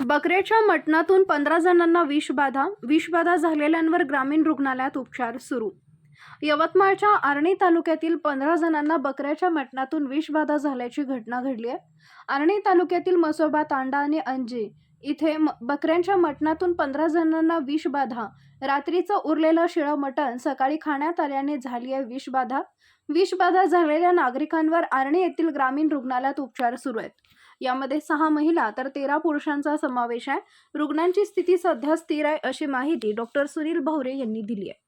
बकऱ्याच्या मटणातून पंधरा जणांना विषबाधा विषबाधा झालेल्यांवर ग्रामीण रुग्णालयात उपचार सुरू. यवतमाळच्या आर्णी तालुक्यातील पंधरा जणांना बकऱ्याच्या मटणातून विषबाधा झाल्याची घटना घडली आहे. आर्णी तालुक्यातील मसोबा तांडा आणि अंजी इथे म- बकऱ्यांच्या मटणातून पंधरा जणांना विषबाधा रात्रीचं उरलेलं शिळं मटण सकाळी खाण्यात आल्याने झाली आहे विषबाधा विषबाधा झालेल्या नागरिकांवर आर्णी येथील ग्रामीण रुग्णालयात उपचार सुरू आहेत. यामध्ये सहा महिला तर तेरा पुरुषांचा समावेश आहे. रुग्णांची स्थिती सध्या स्थिर आहे अशी माहिती डॉक्टर सुनील भवरे यांनी दिली आहे.